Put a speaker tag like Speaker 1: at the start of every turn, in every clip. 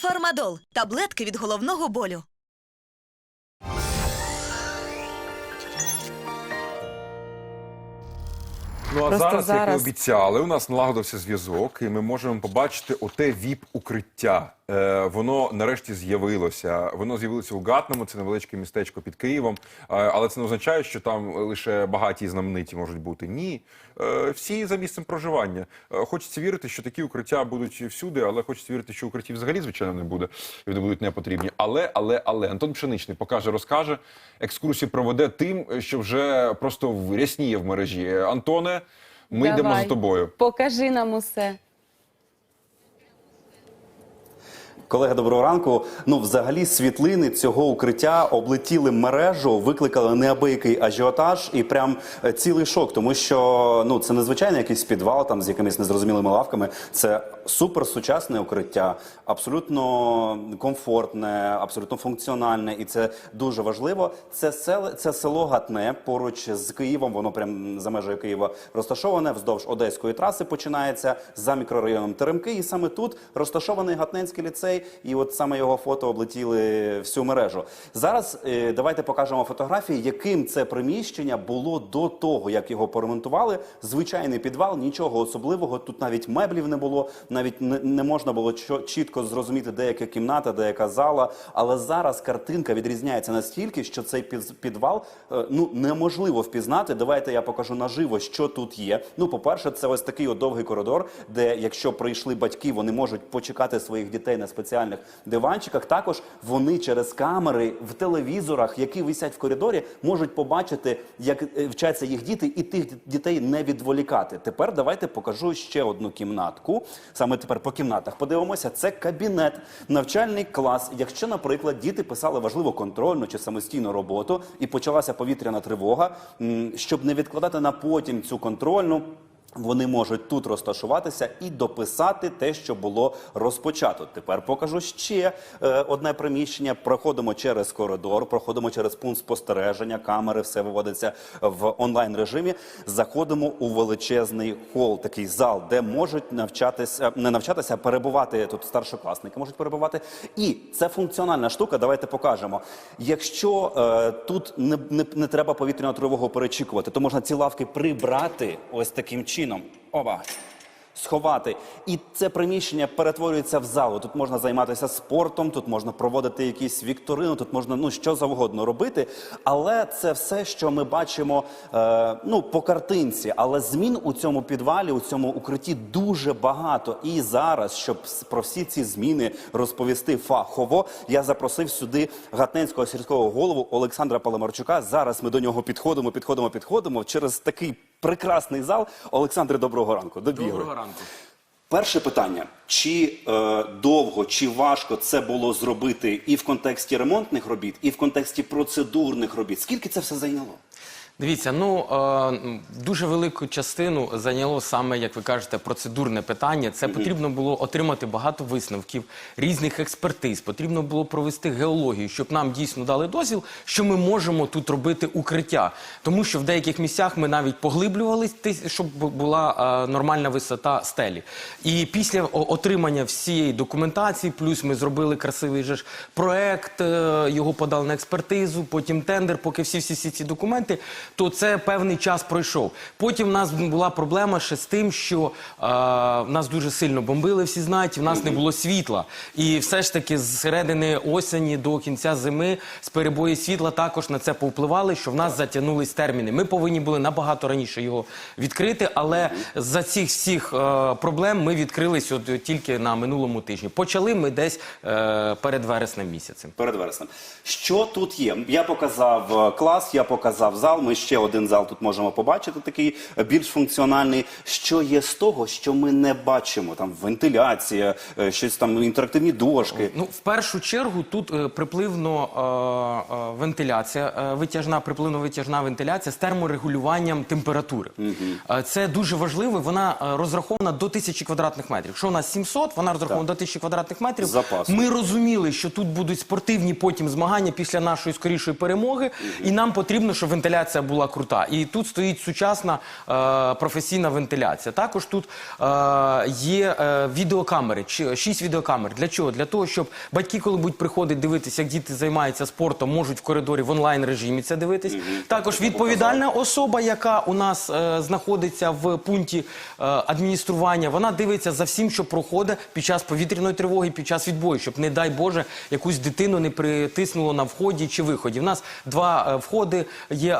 Speaker 1: Фармадол таблетки від головного болю.
Speaker 2: Ну а
Speaker 3: Просто
Speaker 2: зараз, як
Speaker 3: зараз-
Speaker 2: обіцяли, у нас налагодився зв'язок, і ми можемо побачити оте віп-укриття. Е, воно нарешті з'явилося. Воно з'явилося у Гатному, це невеличке містечко під Києвом. Е, але це не означає, що там лише багаті і знамениті можуть бути. Ні, е, всі за місцем проживання. Е, хочеться вірити, що такі укриття будуть всюди, але хочеться вірити, що укриттів взагалі звичайно не буде, і вони будуть не потрібні. Але, але, але Антон Пшеничний покаже, розкаже, екскурсію проведе тим, що вже просто рясніє в мережі. Антоне, ми йдемо за тобою.
Speaker 3: Покажи нам усе.
Speaker 4: Колеги, доброго ранку. Ну, взагалі, світлини цього укриття облетіли мережу, викликали неабиякий ажіотаж і прям е, цілий шок, тому що ну це незвичайний якийсь підвал там з якимись незрозумілими лавками. Це суперсучасне укриття, абсолютно комфортне, абсолютно функціональне, і це дуже важливо. Це село, це село Гатне поруч з Києвом. Воно прям за межею Києва розташоване вздовж Одеської траси. Починається за мікрорайоном Теремки, і саме тут розташований Гатненський ліцей. І от саме його фото облетіли всю мережу. Зараз е, давайте покажемо фотографії, яким це приміщення було до того, як його поремонтували. Звичайний підвал, нічого особливого. Тут навіть меблів не було, навіть не, можна було чітко зрозуміти, де яка кімната, де яка зала. Але зараз картинка відрізняється настільки, що цей підвал е, ну неможливо впізнати. Давайте я покажу наживо, що тут є. Ну, по-перше, це ось такий от довгий коридор, де якщо прийшли батьки, вони можуть почекати своїх дітей на спеціальних диванчиках. Також вони через камери в телевізорах, які висять в коридорі, можуть побачити, як е, вчаться їх діти, і тих дітей не відволікати. Тепер давайте покажу ще одну кімнатку. Саме тепер по кімнатах подивимося. Це кабінет, навчальний клас. Якщо, наприклад, діти писали важливу контрольну чи самостійну роботу, і почалася повітряна тривога, щоб не відкладати на потім цю контрольну. Вони можуть тут розташуватися і дописати те, що було розпочато. Тепер покажу ще е, одне приміщення. Проходимо через коридор, проходимо через пункт спостереження, камери, все виводиться в онлайн режимі. Заходимо у величезний хол, такий зал, де можуть навчатися, не навчатися, а перебувати тут старшокласники можуть перебувати. І це функціональна штука. Давайте покажемо. Якщо е, тут не, не, не треба повітряну тривогу перечікувати, то можна ці лавки прибрати ось таким чином. Оба. Сховати, і це приміщення перетворюється в залу. Тут можна займатися спортом, тут можна проводити якісь вікторини, тут можна ну що завгодно робити. Але це все, що ми бачимо е, ну по картинці. Але змін у цьому підвалі, у цьому укритті дуже багато. І зараз, щоб про всі ці зміни розповісти фахово, я запросив сюди гатненського сільського голову Олександра Паламарчука. Зараз ми до нього підходимо, підходимо, підходимо через такий прекрасний зал. Олександре, доброго ранку. Добігли.
Speaker 5: Доброго ранку.
Speaker 4: Перше питання: чи е, довго, чи важко це було зробити і в контексті ремонтних робіт, і в контексті процедурних робіт? Скільки це все зайняло?
Speaker 5: Дивіться, ну е, дуже велику частину зайняло саме, як ви кажете, процедурне питання. Це потрібно було отримати багато висновків, різних експертиз. Потрібно було провести геологію, щоб нам дійсно дали дозвіл, що ми можемо тут робити укриття. Тому що в деяких місцях ми навіть поглиблювались, щоб була е, нормальна висота стелі. І після отримання всієї документації, плюс ми зробили красивий же ж проект, е, його подали на експертизу, потім тендер, поки всі всі, всі ці документи, то це певний час пройшов. Потім в нас була проблема ще з тим, що е, в нас дуже сильно бомбили, всі знають, в нас не було світла. І все ж таки з середини осені до кінця зими з перебої світла також на це повпливали, що в нас затягнулись терміни. Ми повинні були набагато раніше його відкрити, але за цих всіх е, проблем ми відкрились от тільки на минулому тижні. Почали ми десь е, перед вереснем місяцем.
Speaker 4: Перед вереснем. Що тут є? Я показав е, клас, я показав зал. Ми ще один зал тут можемо побачити, такий більш функціональний. Що є з того, що ми не бачимо? Там вентиляція, е, щось там інтерактивні дошки.
Speaker 5: Ну, в першу чергу тут е, припливно е, е, вентиляція, е, витяжна, припливно-витяжна вентиляція з терморегулюванням температури. Це дуже важливо. Вона розрахована до тисячі квадратних метрів. Якщо у нас 700, вона розрахована до тисячі квадратних метрів.
Speaker 4: З.
Speaker 5: Ми розуміли, що тут будуть спортивні потім змагання після нашої скорішої перемоги, і нам потрібно, щоб вентиляція була крута. І тут стоїть сучасна е, професійна вентиляція. Також тут е, є е, відеокамери, шість відеокамер. Для чого? Для того, щоб батьки, коли будуть приходити дивитися, як діти займаються спортом, можуть в коридорі в онлайн режимі це дивитись. Також відповідальна особа, яка у нас е, знаходиться в пункті е, адміністрування, вона дивиться за всім, що проходить під час повітряної тривоги, під час відбою, щоб, не дай Боже, якусь дитину не притиснуло на вході чи виході. У нас два е, входи є, е,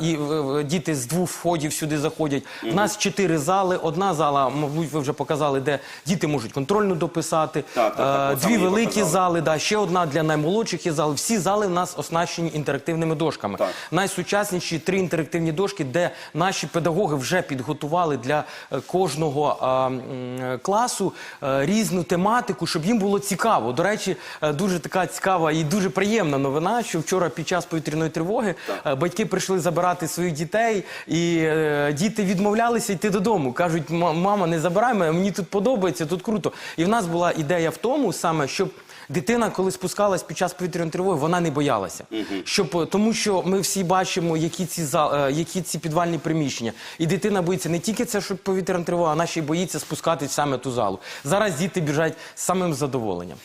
Speaker 5: і е, діти з двох входів сюди заходять. У нас чотири зали. Одна зала, мабуть, ви вже показали, де діти можуть контрольну дописати.
Speaker 4: Так, так, так,
Speaker 5: Е, Дві великі
Speaker 4: показали.
Speaker 5: зали, да, ще одна для наймолодших є зали. Всі зали в нас оснащені інтерактивними дошками.
Speaker 4: Так.
Speaker 5: Найсучасніші три інтерактивні дошки, де наші педагоги вже підготували для е, кожного а, м, е, класу е, різну тематику, щоб їм було цікаво. До речі, е, дуже така цікава і дуже приємна новина, що вчора під час повітряної тривоги е, батьки прийшли забирати своїх дітей, і е, діти відмовлялися йти додому. кажуть, мама, не забирай мене, мені тут подобається, тут круто. І в нас була ідея в тому саме, щоб. Дитина, коли спускалась під час повітряної тривоги, вона не боялася. Щоб, е, тому що ми всі бачимо, які ці, зал- е, які ці підвальні приміщення. І дитина боїться не тільки це, щоб повітряна тривога, вона ще й боїться спускатись саме ту залу. Зараз діти біжать з самим задоволенням.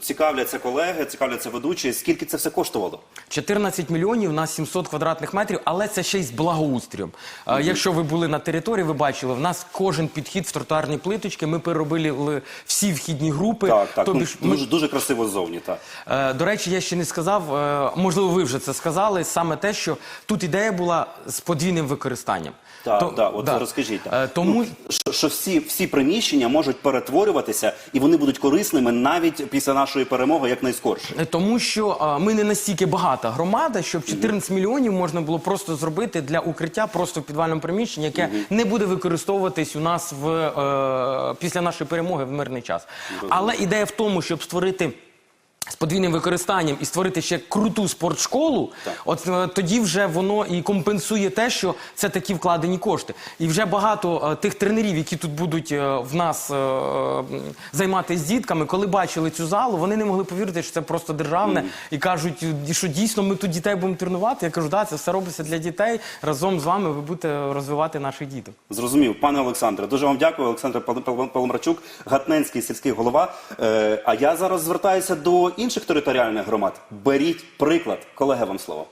Speaker 4: Цікавляться колеги, цікавляться ведучі. Скільки це все коштувало?
Speaker 5: 14 мільйонів на 700 квадратних метрів, але це ще й з благоустрієм. Якщо ви були на території, ви бачили, в нас кожен підхід в тротуарні плиточки. Ми переробили всі вхідні групи.
Speaker 4: Так, так.
Speaker 5: Тобі
Speaker 4: ну,
Speaker 5: ми-
Speaker 4: дуже, дуже красиво ззовні, так.
Speaker 5: Е, До речі, я ще не сказав, е, можливо, ви вже це сказали, саме те, що тут ідея була з подвійним використанням.
Speaker 4: Так,
Speaker 5: То-
Speaker 4: так, от розкажіть. Так.
Speaker 5: Е, Тому
Speaker 4: Ну, що, що всі, всі приміщення можуть перетворюватися, і вони будуть корисними навіть після нашої перемоги якнайскорше.
Speaker 5: Е, Тому що ми не настільки багата громада, щоб 14 мільйонів можна було просто зробити для укриття просто в підвальному приміщенні, яке не буде використовуватись у нас в е, після нашої перемоги в мирний час. Але ідея в тому, щоб створити. З подвійним використанням і створити ще круту спортшколу, от е, тоді вже воно і компенсує те, що це такі вкладені кошти. І вже багато е, тих тренерів, які тут будуть е, в нас е, займатися з дітками, коли бачили цю залу, вони не могли повірити, що це просто державне, і кажуть, що дійсно ми тут дітей будемо тренувати. Я кажу, да, це все робиться для дітей. Разом з вами ви будете розвивати наших діток.
Speaker 4: Зрозумів, пане Олександре, дуже вам дякую. Олександр Пал- Пал- Гатненський сільський голова. Е, а я зараз звертаюся до інших територіальних громад. Беріть приклад. Колеги, вам слово.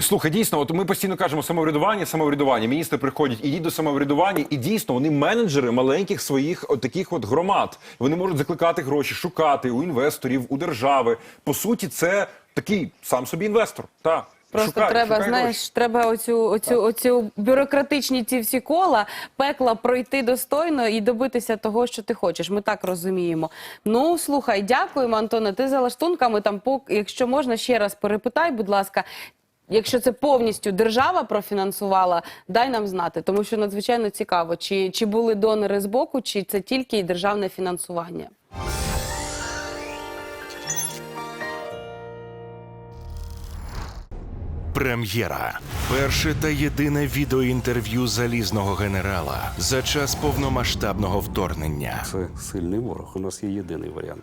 Speaker 2: Слухай, дійсно, от ми постійно кажемо самоврядування, самоврядування. Міністри приходять, ідіть до самоврядування, і дійсно вони менеджери маленьких своїх от таких от громад. Вони можуть закликати гроші, шукати у інвесторів, у держави. По суті, це такий сам собі інвестор. Так.
Speaker 3: Просто
Speaker 2: Шукає-
Speaker 3: треба,
Speaker 2: шукає
Speaker 3: знаєш,
Speaker 2: гроші.
Speaker 3: треба оцю, оцю, оцю бюрократичні ці всі кола, пекла пройти достойно і добитися того, що ти хочеш. Ми так розуміємо. Ну, слухай, дякуємо, Антоне. Ти за лаштунками там, якщо можна, ще раз перепитай, будь ласка. Якщо це повністю держава профінансувала, дай нам знати, тому що надзвичайно цікаво, чи, чи були донори з боку, чи це тільки державне фінансування.
Speaker 6: Прем'єра. Перше та єдине відеоінтерв'ю залізного генерала за час повномасштабного вторгнення.
Speaker 7: Це сильний ворог. У нас є єдиний варіант,